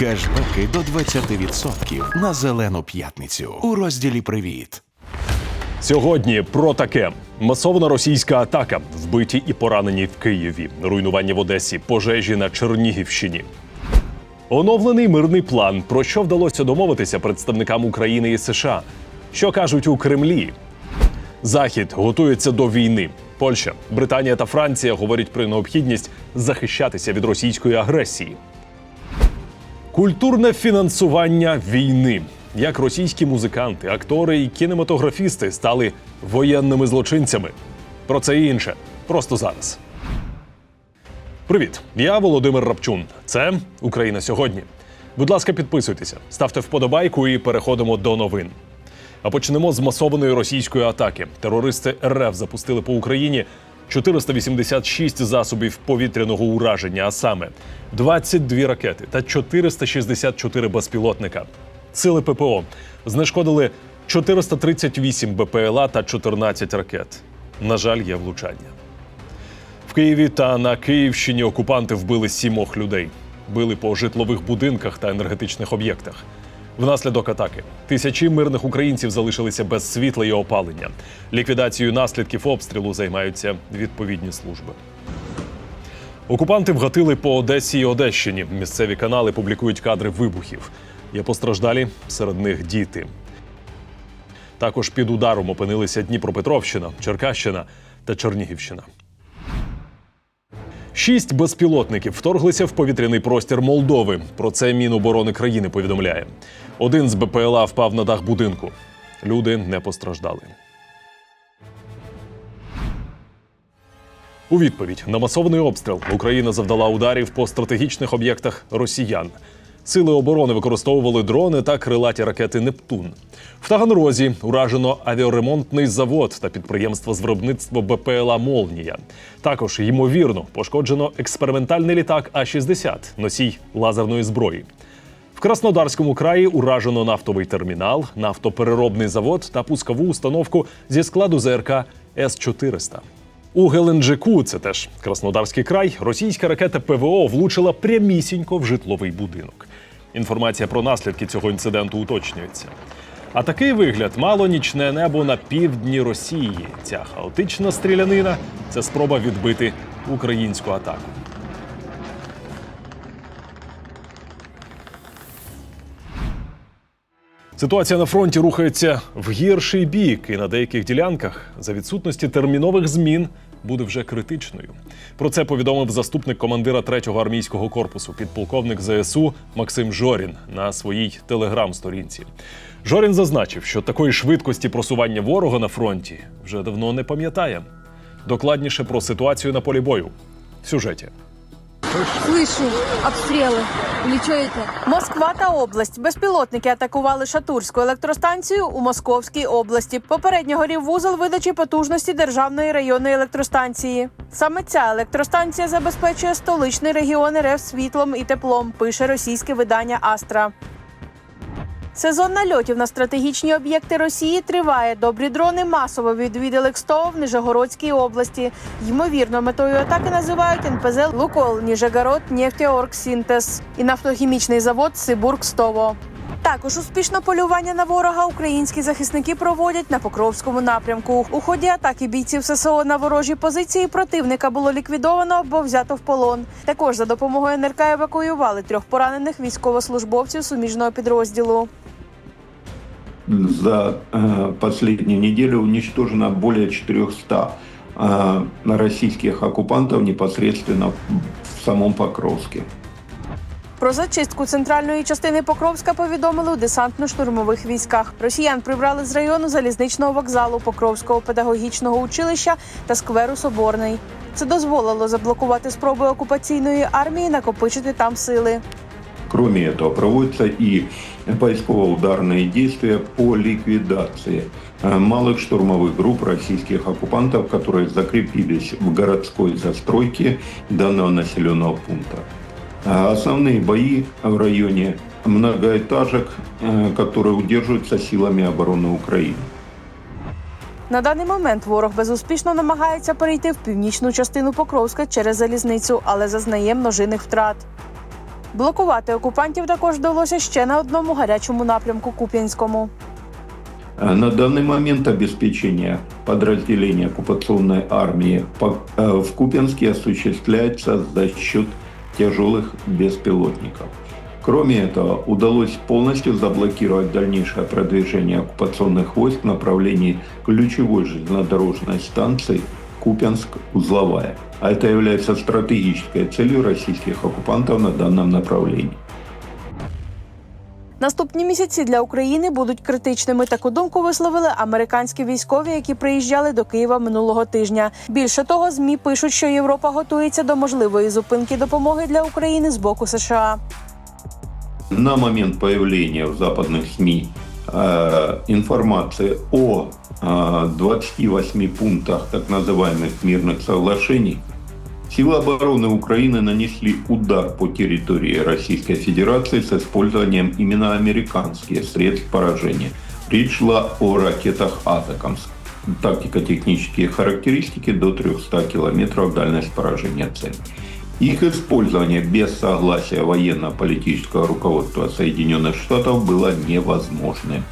Кешбеки до 20% на зелену п'ятницю у розділі Привіт. Сьогодні про таке: масована російська атака, вбиті і поранені в Києві, руйнування в Одесі, пожежі на Чернігівщині. Оновлений мирний план, про що вдалося домовитися представникам України і США. Що кажуть у Кремлі? Захід готується до війни. Польща, Британія та Франція говорять про необхідність захищатися від російської агресії. Культурне фінансування війни. Як російські музиканти, актори і кінематографісти стали воєнними злочинцями. Про це і інше просто зараз. Привіт, я Володимир Рапчун. Це Україна сьогодні. Будь ласка, підписуйтеся, ставте вподобайку і переходимо до новин. А почнемо з масованої російської атаки. Терористи РФ запустили по Україні 486 засобів повітряного ураження, а саме 22 ракети та 464 безпілотника. Сили ППО знешкодили 438 БПЛА та 14 ракет. На жаль, є влучання. В Києві та на Київщині окупанти вбили сімох людей, били по житлових будинках та енергетичних об'єктах. Внаслідок атаки тисячі мирних українців залишилися без світла і опалення. Ліквідацією наслідків обстрілу займаються відповідні служби. Окупанти вгатили по Одесі і Одещині. Місцеві канали публікують кадри вибухів. Є постраждалі, серед них діти. Також під ударом опинилися Дніпропетровщина, Черкащина та Чернігівщина. Шість безпілотників вторглися в повітряний простір Молдови. Про це Міноборони країни повідомляє. Один з БПЛА впав на дах будинку. Люди не постраждали. У відповідь на масований обстріл Україна завдала ударів по стратегічних об'єктах росіян. Сили оборони використовували дрони та крилаті ракети Нептун. В Таганрозі уражено авіаремонтний завод та підприємство з виробництва БПЛА Молнія. Також ймовірно пошкоджено експериментальний літак А-60, носій лазерної зброї. В Краснодарському краї уражено нафтовий термінал, нафтопереробний завод та пускову установку зі складу ЗРК С-400. У Геленджику, це теж Краснодарський край, російська ракета ПВО влучила прямісінько в житловий будинок. Інформація про наслідки цього інциденту уточнюється. А такий вигляд мало нічне небо на півдні Росії. Ця хаотична стрілянина це спроба відбити українську атаку. Ситуація на фронті рухається в гірший бік, і на деяких ділянках за відсутності термінових змін буде вже критичною. Про це повідомив заступник командира 3-го армійського корпусу, підполковник ЗСУ Максим Жорін на своїй телеграм-сторінці. Жорін зазначив, що такої швидкості просування ворога на фронті вже давно не пам'ятає. Докладніше про ситуацію на полі бою в сюжеті. Слышу обстрелы. Или что это? Москва та область. Безпілотники атакували Шатурську електростанцію у Московській області. Попередньо горів вузол видачі потужності державної районної електростанції. Саме ця електростанція забезпечує столичний регіон РФ світлом і теплом. Пише російське видання Астра. Сезон нальотів на стратегічні об'єкти Росії триває. Добрі дрони масово відвідали Кстово в Нижегородській області. Ймовірно, метою атаки називають НПЗ Лукол, Ніжегород, Нефтеоргсінтез і нафтохімічний завод Сибург-Стово. Також успішно полювання на ворога українські захисники проводять на Покровському напрямку. У ході атаки бійців ССО на ворожі позиції противника було ліквідовано або взято в полон. Також за допомогою НРК евакуювали трьох поранених військовослужбовців суміжного підрозділу за э, последнюю неделю уничтожено более 400 э, российских оккупантов непосредственно в самом Покровске. Про зачистку центральної частини Покровська повідомили у десантно-штурмових військах. Росіян прибрали з району залізничного вокзалу Покровського педагогічного училища та скверу Соборний. Це дозволило заблокувати спроби окупаційної армії накопичити там сили. Кроме этого, проводятся и поисково-ударные действия по ликвидации э, малых штурмовых групп российских оккупантов, которые закрепились в городской застройке данного населенного пункта. А Основные бои в районе многоэтажек, э, которые удерживаются силами обороны Украины. На даний момент ворог безуспішно намагається перейти в північну частину Покровська через залізницю, але зазнає множинних втрат. Блокувати окупантів також вдалося ще на одному гарячому напрямку Куп'янському. Э, На данный момент обеспечение подразделений оккупационной армии по- э, в Купянске осуществляется за счет тяжелых беспилотников. Кроме этого, удалось полностью заблокировать дальнейшее продвижение оккупационных войск в направлении ключевой железнодорожной станции Купянск-Узловая. А это является стратегической целью российских оккупантов на данном направлении. Наступні місяці для України будуть критичними. Таку думку висловили американські військові, які приїжджали до Києва минулого тижня. Більше того, змі пишуть, що Європа готується до можливої зупинки допомоги для України з боку США. на момент появления в западных СМИ э, информации о э, 28 пунктах так называемых мирных соглашений, силы обороны Украины нанесли удар по территории Российской Федерации с использованием именно американских средств поражения. Речь шла о ракетах «Атакамс». Тактико-технические характеристики до 300 километров дальность поражения цели. Их использование без согласия военно-политического руководства Соединенных Штатов было невозможным.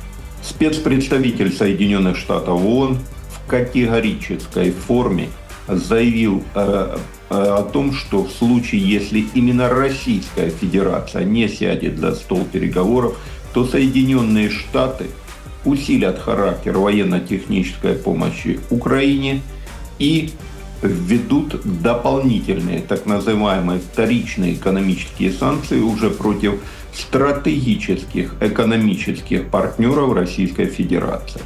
Спецпредставитель Соединенных Штатов ООН в категорической форме заявил э, о том, что в случае, если именно Российская Федерация не сядет за стол переговоров, то Соединенные Штаты усилят характер военно-технической помощи Украине и введут дополнительные так называемые вторичные экономические санкции уже против стратегических экономических партнеров Российской Федерации.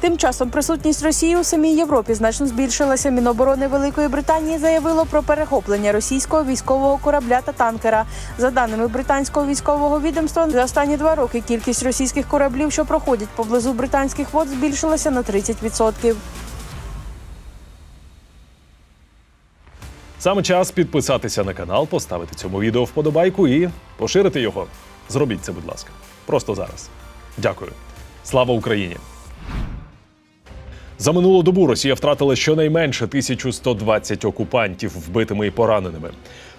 Тим часом присутність Росії у самій Європі значно збільшилася. Міноборони Великої Британії заявило про перехоплення російського військового корабля та танкера. За даними британського військового відомства, за останні два роки кількість російських кораблів, що проходять поблизу британських вод, збільшилася на 30%. Саме час підписатися на канал, поставити цьому відео вподобайку і поширити його. Зробіть це, будь ласка, просто зараз. Дякую. Слава Україні! За минулу добу Росія втратила щонайменше 1120 окупантів вбитими і пораненими.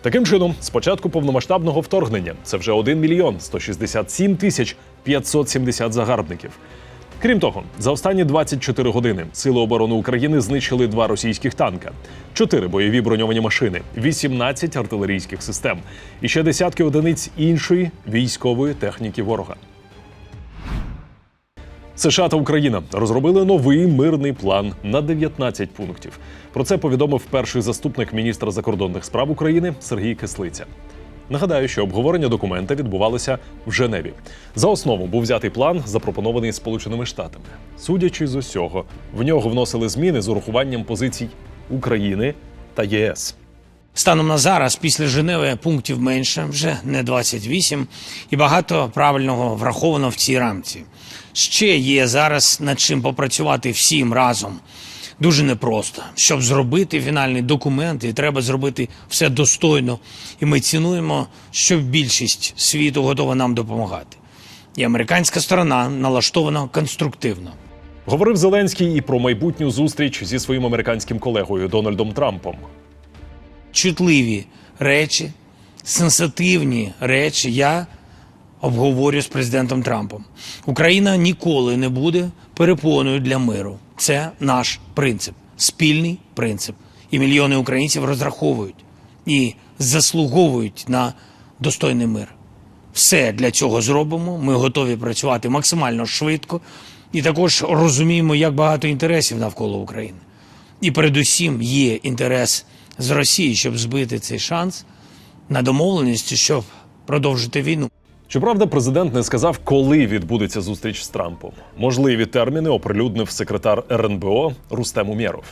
Таким чином, з початку повномасштабного вторгнення це вже 1 мільйон 167 тисяч 570 загарбників. Крім того, за останні 24 години Сили оборони України знищили два російських танка, чотири бойові броньовані машини, 18 артилерійських систем і ще десятки одиниць іншої військової техніки ворога. США та Україна розробили новий мирний план на 19 пунктів. Про це повідомив перший заступник міністра закордонних справ України Сергій Кислиця. Нагадаю, що обговорення документа відбувалося в Женеві. За основу був взятий план, запропонований Сполученими Штатами. Судячи з усього, в нього вносили зміни з урахуванням позицій України та ЄС. Станом на зараз, після Женеви, пунктів менше, вже не 28, і багато правильного враховано в цій рамці. Ще є зараз над чим попрацювати всім разом. Дуже непросто. Щоб зробити фінальний документ, і треба зробити все достойно. І ми цінуємо, що більшість світу готова нам допомагати. І американська сторона налаштована конструктивно. Говорив Зеленський і про майбутню зустріч зі своїм американським колегою Дональдом Трампом. чутливі речі, сенситивні речі я обговорю з президентом Трампом. Україна ніколи не буде перепоною для миру. Це наш принцип, спільний принцип. І мільйони українців розраховують і заслуговують на достойний мир. Все для цього зробимо. Ми готові працювати максимально швидко і також розуміємо, як багато інтересів навколо України. І передусім є інтерес з Росії, щоб збити цей шанс на домовленості, щоб продовжити війну. Щоправда, президент не сказав, коли відбудеться зустріч з Трампом. Можливі терміни оприлюднив секретар РНБО Рустем Умєров.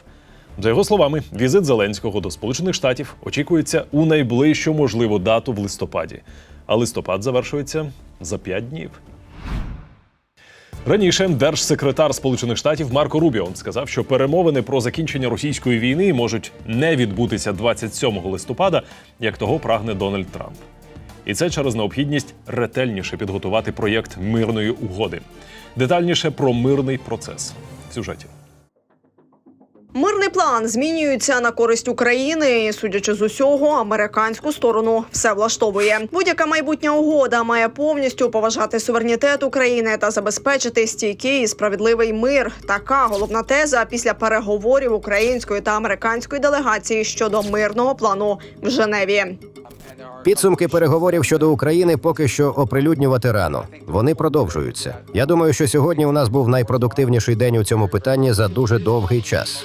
За його словами, візит Зеленського до Сполучених Штатів очікується у найближчу можливу дату в листопаді. А листопад завершується за п'ять днів. Раніше держсекретар Сполучених Штатів Марко Рубіо сказав, що перемовини про закінчення російської війни можуть не відбутися 27 листопада, як того прагне Дональд Трамп. І це через необхідність ретельніше підготувати проєкт мирної угоди. Детальніше про мирний процес в сюжеті. Мирний план змінюється на користь України. і, Судячи з усього, американську сторону все влаштовує. Будь-яка майбутня угода має повністю поважати суверенітет України та забезпечити стійкий і справедливий мир. Така головна теза після переговорів української та американської делегації щодо мирного плану в Женеві. Підсумки переговорів щодо України поки що оприлюднювати рано. Вони продовжуються. Я думаю, що сьогодні у нас був найпродуктивніший день у цьому питанні за дуже довгий час.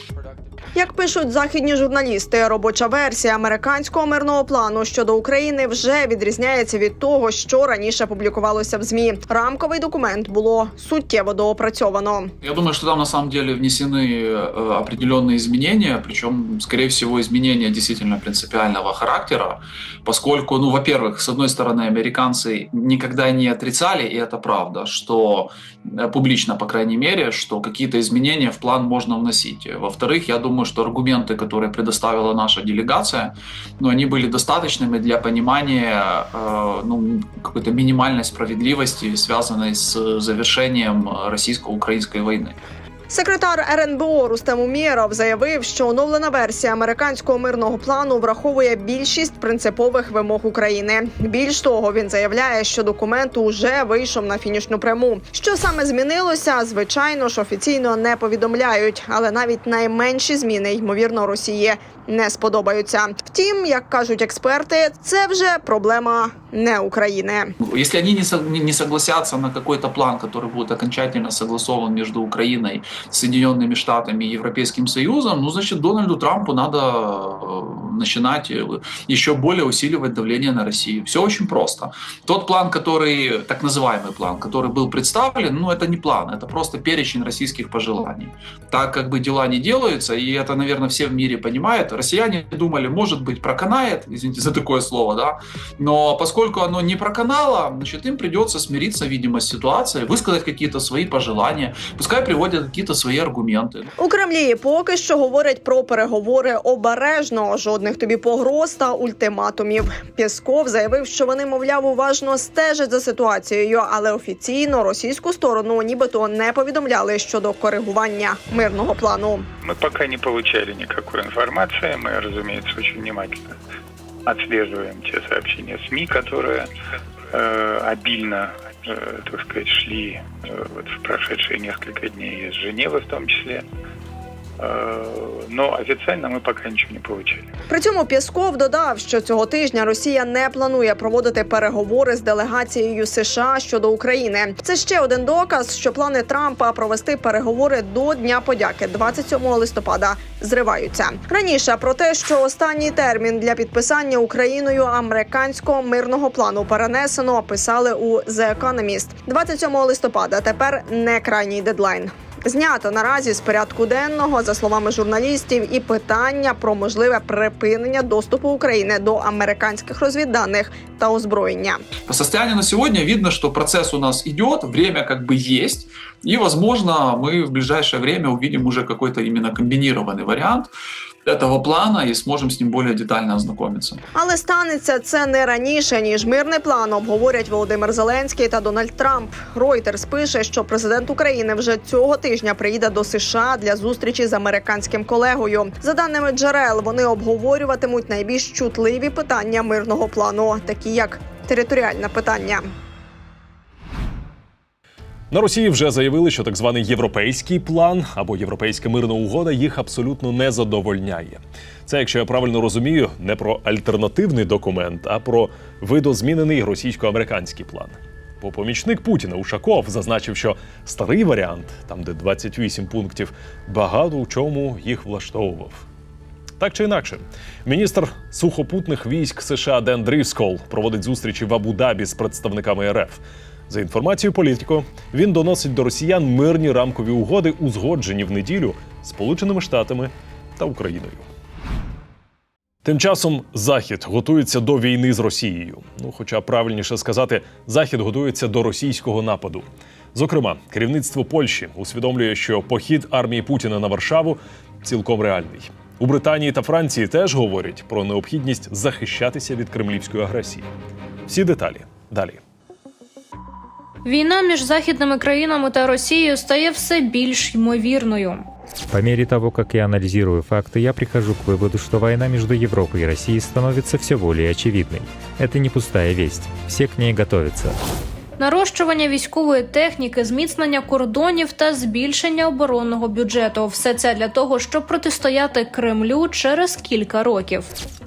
Як пишуть західні журналісти, робоча версія американського мирного плану щодо України вже відрізняється від того, що раніше публікувалося в змі. Рамковий документ було суттєво доопрацьовано. Я думаю, что там на самом деле внесены э, определенные изменения, причем, скорее всего, изменения действительно принципиального характера, поскольку, ну, во-первых, с одной стороны, американцы никогда не отрицали, и это правда, что э, публично, по крайней мере, что какие-то изменения в план можно вносить. Во-вторых, я думаю, что аргументы, которые предоставила наша делегация, ну, они были достаточными для понимания э, ну, какой-то минимальной справедливости, связанной с завершением э, российско-украинской войны. Секретар РНБО Рустем Умєров заявив, що оновлена версія американського мирного плану враховує більшість принципових вимог України. Більш того, він заявляє, що документ уже вийшов на фінішну пряму. Що саме змінилося, звичайно ж офіційно не повідомляють, але навіть найменші зміни ймовірно Росії не сподобаються. Втім, як кажуть експерти, це вже проблема не України. Если они не, согласятся на какой-то план, который будет окончательно согласован между Украиной, Соединенными Штатами и Европейским Союзом, ну, значит, Дональду Трампу надо э, начинать э, еще более усиливать давление на Россию. Все очень просто. Тот план, который, так называемый план, который был представлен, ну, это не план, это просто перечень российских пожеланий. Так как бы дела не делаются, и это, наверное, все в мире понимают, россияне думали, может быть, проканает, извините за такое слово, да, но поскольку оно не проканало, значит, им придется смириться, видимо, с ситуацией, высказать какие-то свои пожелания, пускай приводят какие-то свои аргументы. У Кремлі поки що говорять про переговори обережно, жодних тобі погроз та ультиматумів. Пєсков заявив, що вони, мовляв, уважно стежать за ситуацією, але офіційно російську сторону нібито не повідомляли щодо коригування мирного плану. Мы пока не получали никакой информации. Мы, разумеется, очень внимательно отслеживаем те сообщения СМИ, которые э, обильно, э, так сказать, шли э, вот в прошедшие несколько дней из Женевы в том числе. Э, но официально мы пока ничего не получили. При цьому Пєсков додав, що цього тижня Росія не планує проводити переговори з делегацією США щодо України. Це ще один доказ, що плани Трампа провести переговори до Дня подяки 27 листопада зриваються. Раніше про те, що останній термін для підписання Україною американського мирного плану перенесено, писали у The Economist. 27 листопада. Тепер не крайній дедлайн Знято наразі з порядку денного, за словами журналістів, і питання про можливе припинення доступу України до американських розвідданих та озброєння. По состоянию на сегодня видно, что процесс у нас идет, время как бы есть, и, возможно, мы в ближайшее время увидим уже какой-то именно комбинированный вариант этого плана и сможем с ним более детально ознакомиться. Але станеться це не раніше ніж мирний план обговорять Володимир Зеленський та Дональд Трамп. Reuters пише, що президент України вже цього тижня приїде до США для зустрічі з американським колегою. За даними джерел, вони обговорюватимуть найбільш чутливі питання мирного плану, такі як територіальне питання. На Росії вже заявили, що так званий європейський план або європейська мирна угода їх абсолютно не задовольняє. Це, якщо я правильно розумію, не про альтернативний документ, а про видозмінений російсько-американський план. Бо помічник Путіна Ушаков зазначив, що старий варіант, там де 28 пунктів, багато в чому їх влаштовував. Так чи інакше, міністр сухопутних військ США Ден Дріскол проводить зустрічі в Абу-Дабі з представниками РФ. За інформацією політико, він доносить до росіян мирні рамкові угоди, узгоджені в неділю Сполученими Штатами та Україною. Тим часом Захід готується до війни з Росією. Ну, хоча правильніше сказати, Захід готується до російського нападу. Зокрема, керівництво Польщі усвідомлює, що похід армії Путіна на Варшаву цілком реальний. У Британії та Франції теж говорять про необхідність захищатися від кремлівської агресії. Всі деталі далі. Війна між західними країнами та Росією стає все більш ймовірною. По мере того, как я анализирую факты, я прихожу к выводу, что война между Европой и Россией становится все более очевидной. Это не пустая весть. Все к ней готовятся. Нарощування військової техніки, зміцнення кордонів та збільшення оборонного бюджету все це для того, щоб протистояти Кремлю через кілька років.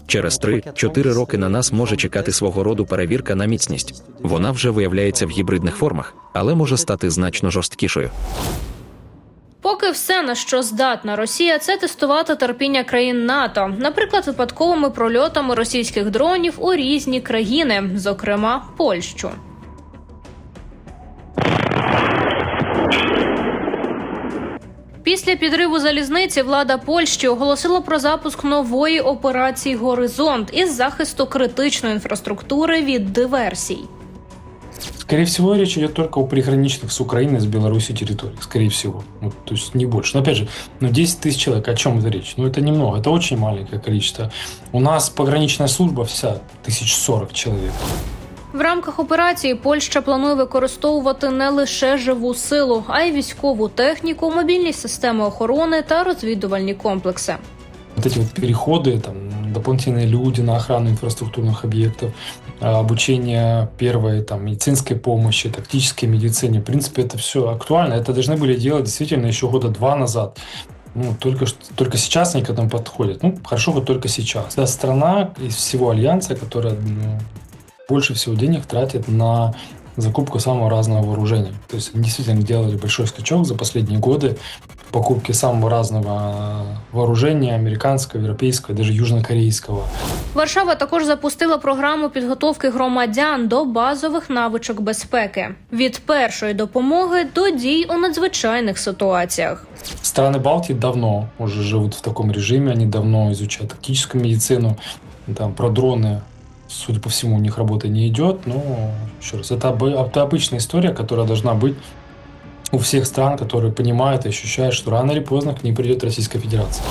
Через 3-4 роки на нас може чекати свого роду перевірка на міцність. Вона вже виявляється в гібридних формах, але може стати значно жорсткішою. Поки все на що здатна Росія, це тестувати терпіння країн НАТО, наприклад, випадковими прольотами російських дронів у різні країни, зокрема Польщу. Після підриву залізниці влада Польщі оголосила про запуск нової операції Горизонт із захисту критичної інфраструктури від диверсій. Скорее всего, речь идет только о приграничных с Украиной, с Беларусью территориях. Скорее всего. Ну, то есть не больше. Но опять же, ну 10 тысяч человек, о чем это речь? Ну это немного, это очень маленькое количество. У нас пограничная служба вся, тысяч сорок человек. В рамках операції Польща планує використовувати не лише живу силу, а й військову техніку, мобільні системи охорони та розвідувальні комплекси. Вот эти вот переходы, там, дополнительные люди на охрану инфраструктурных объектов, а, обучение первой там, медицинской помощи, тактической медицине. В принципе, это все актуально. Это должны были делать действительно еще года два назад. Ну, только, что- только сейчас они к этому подходят. Ну, хорошо, хоть только сейчас. Это страна из всего альянса, которая ну, больше всего денег тратит на закупку самого разного вооружения. То есть они действительно делали большой скачок за последние годы в покупке самого разного вооружения, американского, европейского, даже южнокорейского. Варшава також запустила програму підготовки громадян до базових навичок безпеки від першої допомоги до дій у надзвичайних ситуаціях. Страны Балтии давно уже живут в таком режиме, они давно изучают тактическую медицину, там про дроны, судя по всему, у них работа не идет, но еще раз, это, обы- это обычная история, которая должна быть у всех стран, которые понимают и ощущают, что рано или поздно к ней придет Российская Федерация.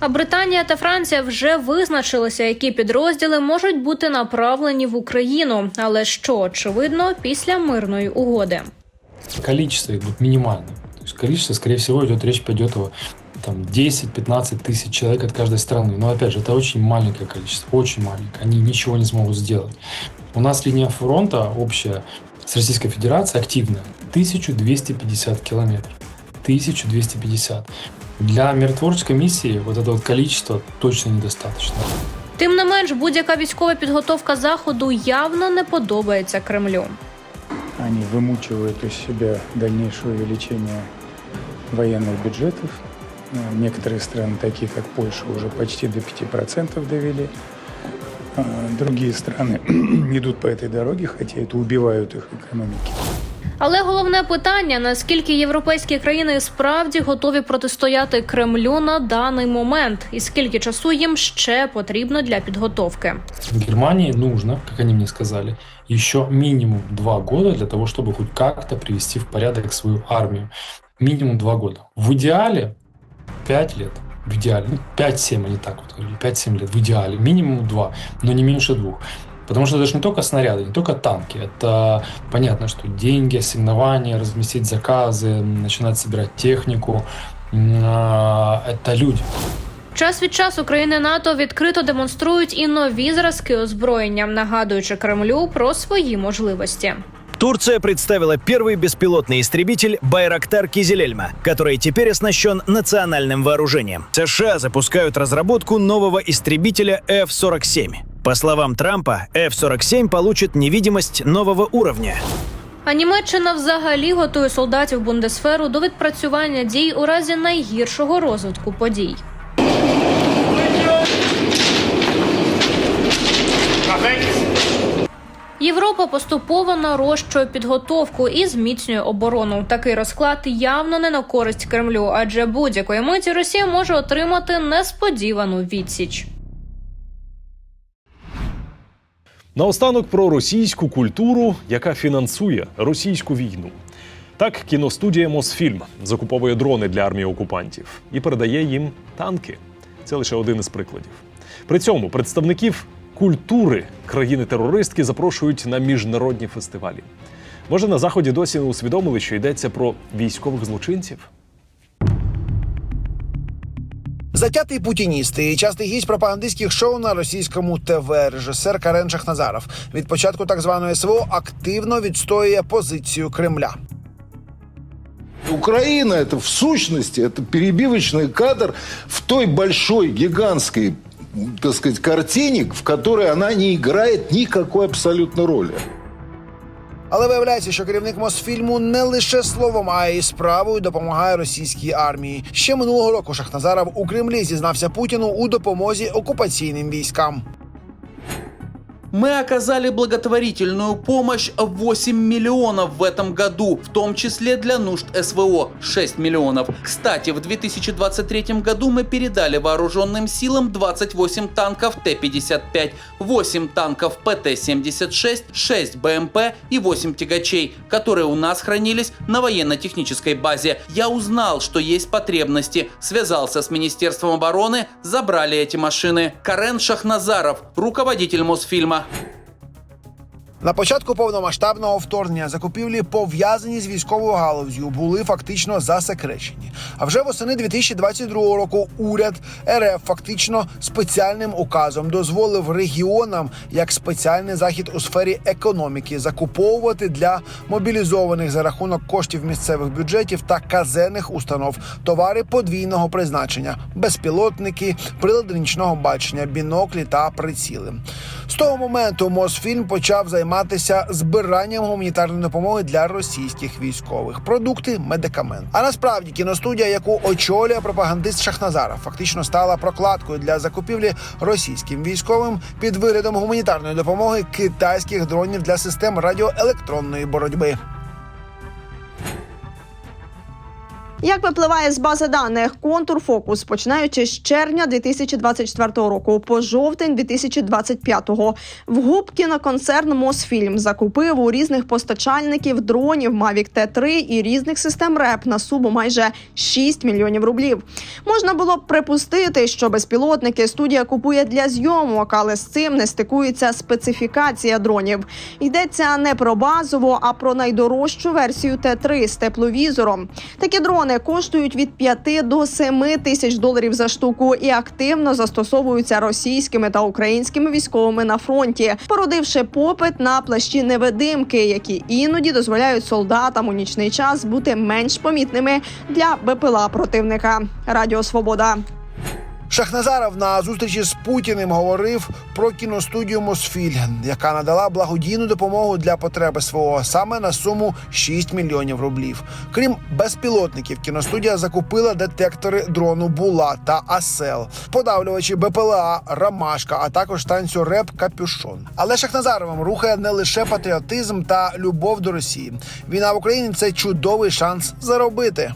А Британія та Франція вже визначилися, які підрозділи можуть бути направлені в Україну, але що очевидно після мирної угоди. Количество идут минимальное. То есть количество, скорее всего, идет речь пойдет о там 10-15 тысяч человек от каждой страны. Но опять же, это очень маленькое количество, очень маленькое. Они ничего не смогут сделать. У нас линия фронта общая с Российской Федерацией активная 1250 километров. 1250. Для миротворческой миссии вот это вот количество точно недостаточно. Тим не менш, будь-яка військова підготовка заходу явно не подобається Кремлю. Они вымучивают из себя дальнейшее увеличение военных бюджетов. Э, Некоторые страны, такие как Польша, уже почти до 5% довели. А Другие страны идут по этой дороге, хотя это убивают их экономики. Але головне питання: наскільки європейські країни справді готові протистояти Кремлю на даний момент, і скільки часу їм ще потрібно для підготовки? Германии нужно, как они мне сказали, еще минимум два года для того, чтобы хоть как-то привести в порядок свою армию. Минимум два года. В идеале 5 лет. В идеале. Ну, 5-7, они так вот говорили. 5-7 лет. В идеале. Минимум 2, но не меньше двух. Потому что это же не только снаряды, не только танки. Это понятно, что деньги, ассигнования, разместить заказы, начинать собирать технику. М, а, Это люди. Час від часу країни НАТО відкрито демонструють і нові зразки озброєння, нагадуючи Кремлю про свої можливості. Турция представила первый беспилотный истребитель «Байрактар Кизелельма», который теперь оснащен национальным вооружением. США запускают разработку нового истребителя F-47. По словам Трампа, F-47 получит невидимость нового уровня. А Німеччина взагалі готує солдатів Бундесферу до відпрацювання дій у разі найгіршого розвитку подій. Європа поступово нарощує підготовку і зміцнює оборону. Такий розклад явно не на користь Кремлю, адже будь-якої миті Росія може отримати несподівану відсіч. Наостанок про російську культуру, яка фінансує російську війну. Так, кіностудія Мосфільм закуповує дрони для армії окупантів і передає їм танки. Це лише один із прикладів. При цьому представників культури країни-терористки запрошують на міжнародні фестивалі. Може, на заході досі не усвідомили, що йдеться про військових злочинців? Затятий путініст і частий гість пропагандистських шоу на російському ТВ режисер Карен Шахназаров від початку так званої СВО активно відстоює позицію Кремля. Украина это в сущности это перебивочный кадр в той большой гигантской так сказать, картине, в которой она не играет никакой абсолютно роли. Але виявляється, що керівник Мосфільму не лише словом, а й справою допомагає російській армії. Ще минулого року Шахназаров у Кремлі зізнався Путіну у допомозі окупаційним військам. Мы оказали благотворительную помощь 8 миллионов в этом году, в том числе для нужд СВО 6 миллионов. Кстати, в 2023 году мы передали вооруженным силам 28 танков Т-55, 8 танков ПТ-76, 6 БМП и 8 тягачей, которые у нас хранились на военно-технической базе. Я узнал, что есть потребности, связался с Министерством обороны, забрали эти машины. Карен Шахназаров, руководитель Мосфильма. Bye. На початку повномасштабного вторгнення закупівлі, пов'язані з військовою галузю, були фактично засекречені. А вже восени 2022 року уряд РФ фактично спеціальним указом дозволив регіонам як спеціальний захід у сфері економіки закуповувати для мобілізованих за рахунок коштів місцевих бюджетів та казенних установ товари подвійного призначення, безпілотники, прилади нічного бачення, біноклі та приціли. З того моменту Мосфільм почав займатися збиранням гуманітарної допомоги для російських військових продукти, медикамент. А насправді кіностудія, яку очолює пропагандист Шахназара, фактично стала прокладкою для закупівлі російським військовим під виглядом гуманітарної допомоги китайських дронів для систем радіоелектронної боротьби. Як випливає з бази даних контурфокус, починаючи з червня 2024 року по жовтень 2025 в ГУП кіноконцерн Мосфільм закупив у різних постачальників дронів Mavic T3 і різних систем РЕП на суму майже 6 мільйонів рублів. Можна було б припустити, що безпілотники студія купує для зйомок, але з цим не стикується специфікація дронів. Йдеться не про базову, а про найдорожчу версію Т3 з тепловізором. Такі дрони коштують від 5 до 7 тисяч доларів за штуку і активно застосовуються російськими та українськими військовими на фронті, породивши попит на плащі невидимки, які іноді дозволяють солдатам у нічний час бути менш помітними для БПЛА противника. Радіо Свобода. Шахназаров на зустрічі з Путіним говорив про кіностудію Мосфіль, яка надала благодійну допомогу для потреби свого саме на суму 6 мільйонів рублів. Крім безпілотників, кіностудія закупила детектори дрону Була та Асел, подавлювачі БПЛА, Ромашка, а також станцію РЕП Капюшон. Але Шахназаровим рухає не лише патріотизм та любов до Росії. Війна в Україні це чудовий шанс заробити.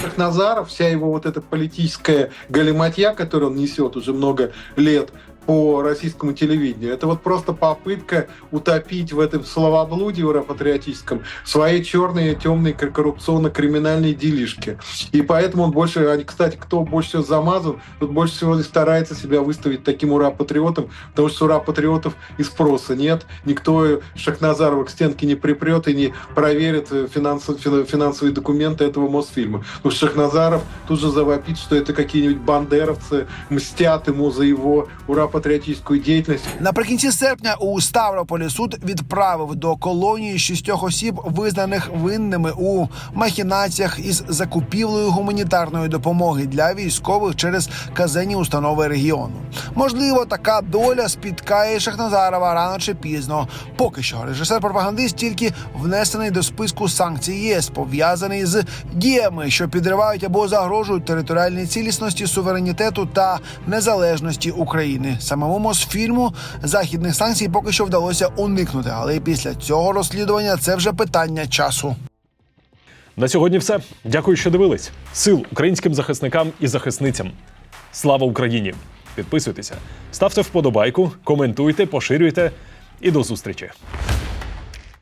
Шахназаров, вся его вот эта политическая галиматья, которую он несет уже много лет по российскому телевидению, это вот просто попытка утопить в этом словоблудии патриотическом свои черные, темные коррупционно-криминальные делишки. И поэтому он больше, они, кстати, кто больше всего замазан, тут больше всего старается себя выставить таким ура-патриотом, потому что ура-патриотов и спроса нет. Никто Шахназарова к стенке не припрет и не проверит финансов, финансовые документы этого Мосфильма. Потому что Шахназаров тут же завопит, что это какие-нибудь бандеровцы мстят ему за его ура патріотичну діяльність. Наприкінці серпня у Ставрополі суд відправив до колонії шістьох осіб, визнаних винними у махінаціях із закупівлею гуманітарної допомоги для військових через казенні установи регіону. Можливо, така доля спіткає Шахназарова рано чи пізно. Поки що режисер-пропагандист тільки внесений до списку санкцій ЄС, пов'язаний з діями, що підривають або загрожують територіальній цілісності, суверенітету та незалежності України. Самому Мосфільму західних санкцій поки що вдалося уникнути, але після цього розслідування це вже питання часу. На сьогодні все. Дякую, що дивились. Сил українським захисникам і захисницям. Слава Україні! Підписуйтеся, ставте вподобайку, коментуйте, поширюйте і до зустрічі.